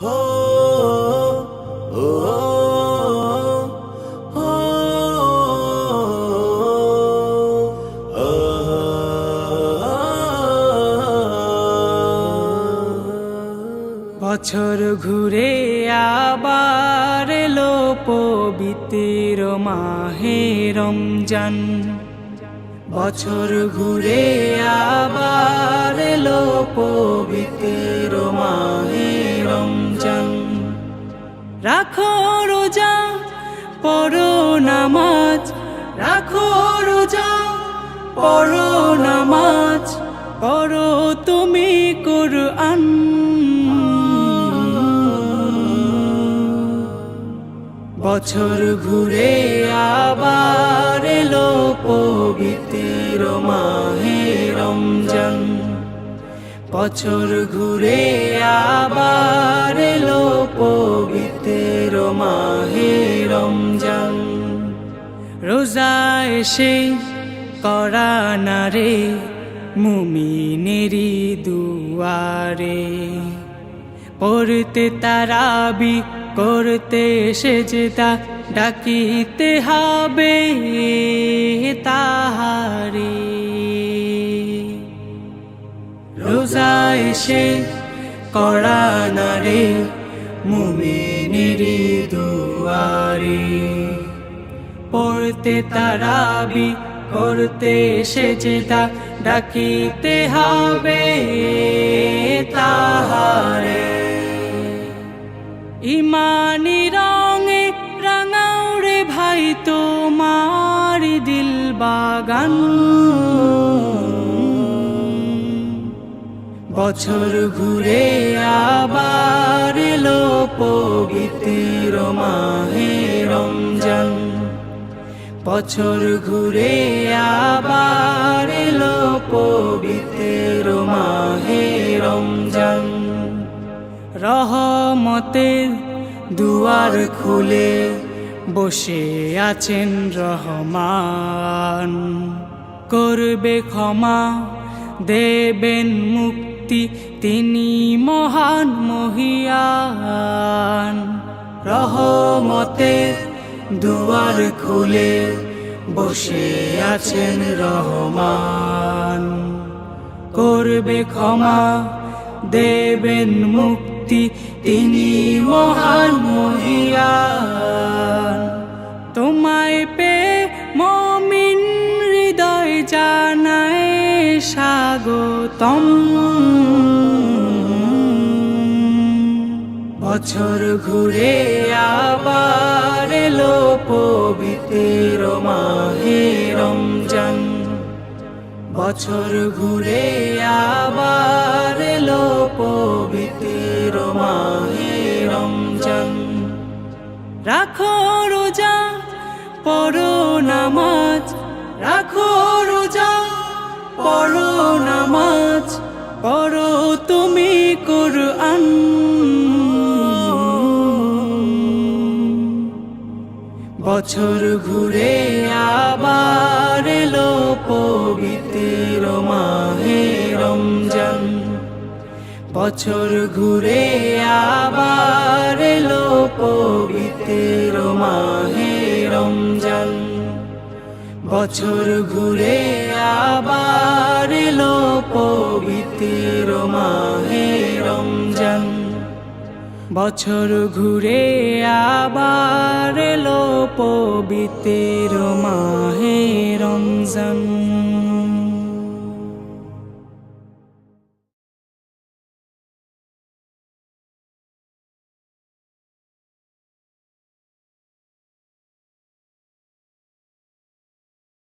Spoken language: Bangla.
হো ও হো বছর ঘুরে আবার এলো পবিত্র মাহে রমজান। বছর ঘুরে আবার এলো পবিত্র মাহে রমজান। রাখো রোজা, পড়ো নামাজ, রাখো রোজা, পড়ো নামাজ, পড়ো তুমি কোরআন। বছর ঘুরে আবার এলো পবিত্র মাহে রমজান। বছর ঘুরে আবার এলো পবিত্র মাহে রমজান। রোজা এসে করা না রে মুমিনেরি দুয়ারে। পড়তে তারাবি, করতে সেজদা ডাকিতে হবে তাহারি। রোজা এসে করা না রে মুমিনেরি দুয়ারে। পড়তে তারাবি, করতে সেজদা, ডাকিতে হবে তাহারে। ইমানি বাগান। বছর ঘুরে আবার এলো পবিত্র মাহে রমজান। বছর ঘুরে আবার এলো পবিত্র মাহে রমজান। রহমতের দুয়ার খুলে বসে আছেন রহমান। করবে ক্ষমা, দেবেন মুক্তি তিনি মহান মহিয়ান। রহমতের দুয়ার খুলে বসে আছেন রহমান। করবে ক্ষমা দেবেন মুক্তি, তিনি মহান মহিয়ান তোমায় পে মমিন হৃদয় জানায় স্বাগতম। বছর ঘুরে আবার এলো পবিত্র মাহে রমজান। বছর ঘুরে আবার এলো পবিত্র রমজান। রাখো রোজা, পড়ো নামাজ। রাখো রোজা, পড়ো নামাজ। পড়ো তুমি কোরআন। বছর ঘুরে আবার এলো পবিত্র মাহে রমজান। বছর ঘুরে আবার এলো পবিত্র মাহে রমজান। বছর ঘুরে আবার এলো পবিত্র মাহে রমজান। বছর ঘুরে আবার এলো পবিত্র মাহে রমজান।